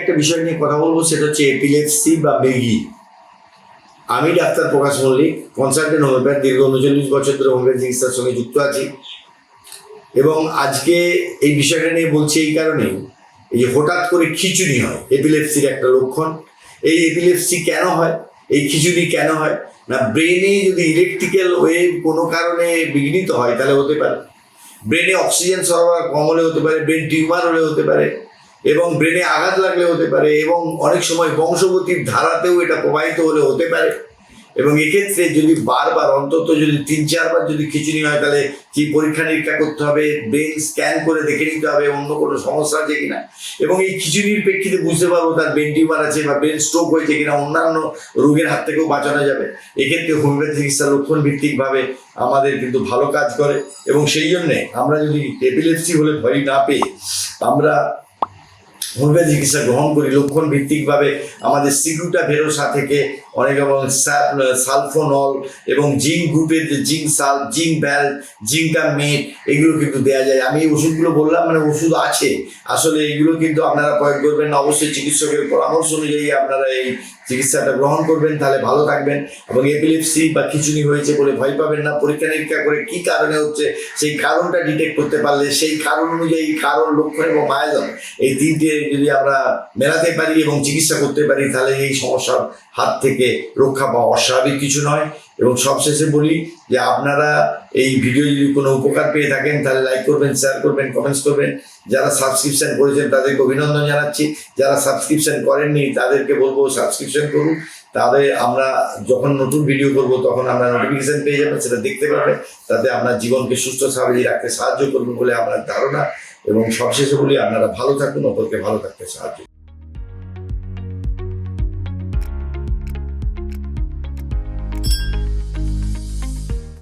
একটা বিষয় নিয়ে কথা বলব, সেটা হচ্ছে এপিলেপসি বা বেগি। আমি doctor Prakash Mallick consultant homeopath দীর্ঘ উনচল্লিশ বছর ধরে হোমিওপ্যাথি চিকিৎসার সঙ্গে যুক্ত আছি। এবং আজকে এই বিষয়টা নিয়ে বলছি এই কারণেই, এই যে হঠাৎ করে খিচুড়ি হয় এপিলেপসির একটা লক্ষণ। এই এপিলেপসি কেন হয়? এই খিচুড়ি কেন হয়? না ব্রেনে যদি ইলেকট্রিক্যাল ওয়েভ কোনো কারণে বিঘ্নিত হয়, তাহলে হতে পারে। ব্রেনে অক্সিজেন সরবরাহ কম হলে হতে পারে ব্রেন টিউমার হলে হতে পারে। এবং ব্রেনে আঘাত লাগলে হতে পারে এবং অনেক সময় বংশগতির ধারাতেও এটা প্রবাহিত হলে হতে পারে। এবং এক্ষেত্রে যদি বারবার, অন্তত যদি তিন, চারবার যদি খিচুড়ি হয়, তাহলে কি পরীক্ষা নিরীক্ষা করতে হবে? ব্রেন স্ক্যান করে দেখে নিতে হবে অন্য কোনো সমস্যা আছে কিনা? এবং এই খিচুড়ির প্রেক্ষিতে বুঝতে পারব তার ব্রেন টিউমার আছে বা ব্রেন স্ট্রোক হয়েছে কিনা, অন্যান্য রোগের হাত থেকেও বাঁচানো যাবে। এক্ষেত্রে হোমিওপ্যাথি চিকিৎসা লক্ষণ ভিত্তিকভাবে আমাদের কিন্তু ভালো কাজ করে। এবং সেই জন্যে আমরা যদি এপিলেপসি হলে ভয় না পেয়ে আমরা হোমিওপ্যাথি চিকিৎসা গ্রহণ করি লক্ষণ ভিত্তিকভাবে আমাদের সিগুটা ভেরোসা থেকে অনেক এবং সালফোনল এবং জিঙ্ক গ্রুপের জিঙ্ক সাল, জিঙ্ক ব্যাল, জিঙ্কা মেট, এগুলো কিন্তু দেওয়া যায়। আমি এই ওষুধগুলো বললাম মানে ওষুধ আছে। আসলে এগুলো কিন্তু আপনারা প্রয়োগ করবেন অবশ্যই চিকিৎসকের পরামর্শ অনুযায়ী আপনারা এই চিকিৎসাটা গ্রহণ করবেন, তাহলে ভালো থাকবেন এবং এপিলেপসি বা খিচুড়ি হয়েছে বলে ভয় পাবেন না। পরীক্ষা নিরীক্ষা করে কি কারণে হচ্ছে, সেই কারণটা ডিটেক্ট করতে পারলে, সেই কারণ অনুযায়ী কারণ, লক্ষণ এবং আয়োজন এই তিনটে যদি আমরা মেলাতে পারি এবং চিকিৎসা করতে পারি, তাহলে এই সমস্যার হাত থেকে রক্ষা পাওয়া অস্বাভাবিক কিছু নয়। এবং সবশেষে বলি যে আপনারা এই ভিডিও যদি কোনো উপকার পেয়ে থাকেন, তাহলে লাইক করবেন শেয়ার করবেন কমেন্টস করবেন। যারা সাবস্ক্রিপশন করেছেন, তাদেরকে অভিনন্দন জানাচ্ছি। যারা সাবস্ক্রিপশন করেননি, তাদেরকে বলব সাবস্ক্রিপশন করুন। তাহলে আমরা যখন নতুন ভিডিও করব, তখন আমরা নোটিফিকেশন পেয়ে যাবেন, সেটা দেখতে পাবেন। তাতে আপনার জীবনকে সুস্থ স্বাভাবিক রাখতে সাহায্য করবেন বলে আমার ধারণা। এবং সবশেষে বলি, আপনারা ভালো থাকুন, অপরকে ভালো থাকতে সাহায্য।